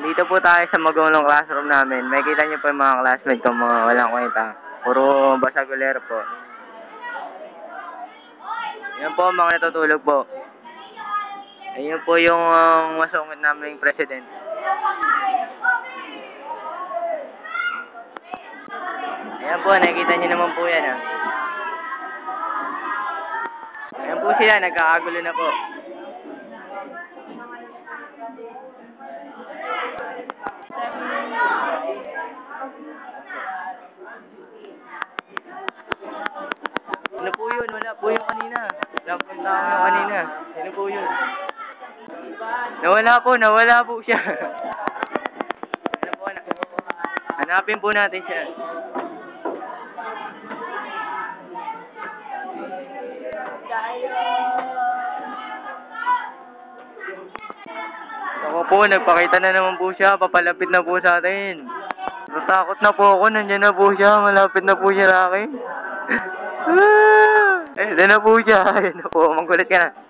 Dito po tayo sa magulong classroom namin. May kita niyo po yung mga classmates ko, mga walang kwenta. Puro basagulero po. Yan po, mga natutulog po. Ayun po yung uh, masungit naming president. Ayan po, nakikita niyo naman po yan, ah. Ayan po sila, nagkakagulo na po. Ano po yun? Wala po yung kanina. Wala po yung tao yung kanina. Sino po yun? Nawala po, nawala po siya. ano po, na hanapin po natin siya. Ako po, nagpakita na naman po siya. Papalapit na po sa atin. Natakot na po ako. Nandiyan na po siya. Malapit na po siya sa akin. Eh, doon na po siya. Ayun na po. Manggulit ka na.